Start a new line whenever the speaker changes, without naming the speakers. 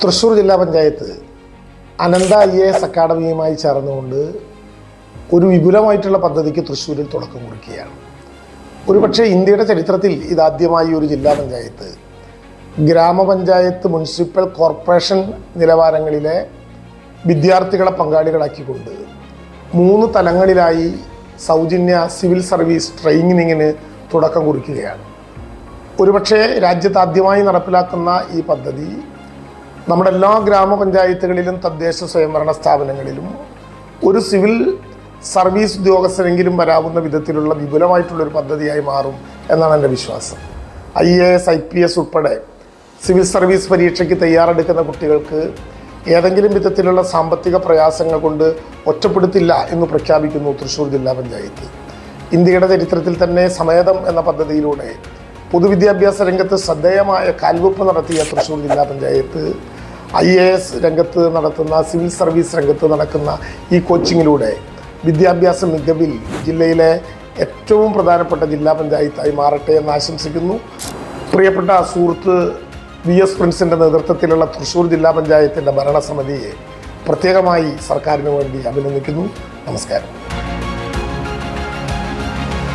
തൃശ്ശൂർ ജില്ലാ panchayat Anantha I A S അക്കാഡമിയുമായി ചേർന്നുകൊണ്ട് ഒരു വിപുലമായിട്ടുള്ള പദ്ധതിക്ക് തൃശ്ശൂരിൽ തുടക്കം കുറിക്കുകയാണ്. ഒരുപക്ഷെ ഇന്ത്യയുടെ ചരിത്രത്തിൽ ഇതാദ്യമായി ഒരു ജില്ലാ പഞ്ചായത്ത് ഗ്രാമപഞ്ചായത്ത് മുനിസിപ്പൽ കോർപ്പറേഷൻ നിലവാരങ്ങളിലെ വിദ്യാർത്ഥികളെ പങ്കാളികളാക്കിക്കൊണ്ട് മൂന്ന് തലങ്ങളിലായി സൗജന്യ സിവിൽ സർവീസ് ട്രെയിനിങ്ങിന് തുടക്കം കുറിക്കുകയാണ്. ഒരുപക്ഷെ രാജ്യത്ത് ആദ്യമായി നടപ്പിലാക്കുന്ന ഈ പദ്ധതി നമ്മുടെ എല്ലാ ഗ്രാമപഞ്ചായത്തുകളിലും തദ്ദേശ സ്വയംഭരണ സ്ഥാപനങ്ങളിലും ഒരു സിവിൽ സർവീസ് ഉദ്യോഗസ്ഥരെങ്കിലും വരാവുന്ന വിധത്തിലുള്ള വിപുലമായിട്ടുള്ളൊരു പദ്ധതിയായി മാറും എന്നാണ് എന്റെ വിശ്വാസം. I A S I P S ഉൾപ്പെടെ സിവിൽ സർവീസ് പരീക്ഷയ്ക്ക് തയ്യാറെടുക്കുന്ന കുട്ടികൾക്ക് ഏതെങ്കിലും വിധത്തിലുള്ള സാമ്പത്തിക പ്രയാസങ്ങൾ കൊണ്ട് ഒറ്റപ്പെടുത്തില്ല എന്ന് പ്രഖ്യാപിക്കുന്നു തൃശ്ശൂർ ജില്ലാ പഞ്ചായത്ത്. ഇന്ത്യയുടെ ചരിത്രത്തിൽ തന്നെ സമേതം എന്ന പദ്ധതിയിലൂടെ പൊതുവിദ്യാഭ്യാസ രംഗത്ത് ശ്രദ്ധേയമായ കാൽവെപ്പ് നടത്തിയ തൃശ്ശൂർ ജില്ലാ പഞ്ചായത്ത് ഐ എ എസ് രംഗത്ത് നടത്തുന്ന സിവിൽ സർവീസ് രംഗത്ത് നടക്കുന്ന ഈ കോച്ചിങ്ങിലൂടെ വിദ്യാഭ്യാസ മികവിൽ ജില്ലയിലെ ഏറ്റവും പ്രധാനപ്പെട്ട ജില്ലാ പഞ്ചായത്തായി മാറട്ടെ എന്ന് ആശംസിക്കുന്നു. പ്രിയപ്പെട്ട സുഹൃത്ത് വി എസ് പ്രിൻസിന്റെ നേതൃത്വത്തിലുള്ള തൃശ്ശൂർ ജില്ലാ പഞ്ചായത്തിന്റെ ഭരണസമിതിയെ പ്രത്യേകമായി സർക്കാരിന് വേണ്ടി അഭിനന്ദിക്കുന്നു. നമസ്കാരം.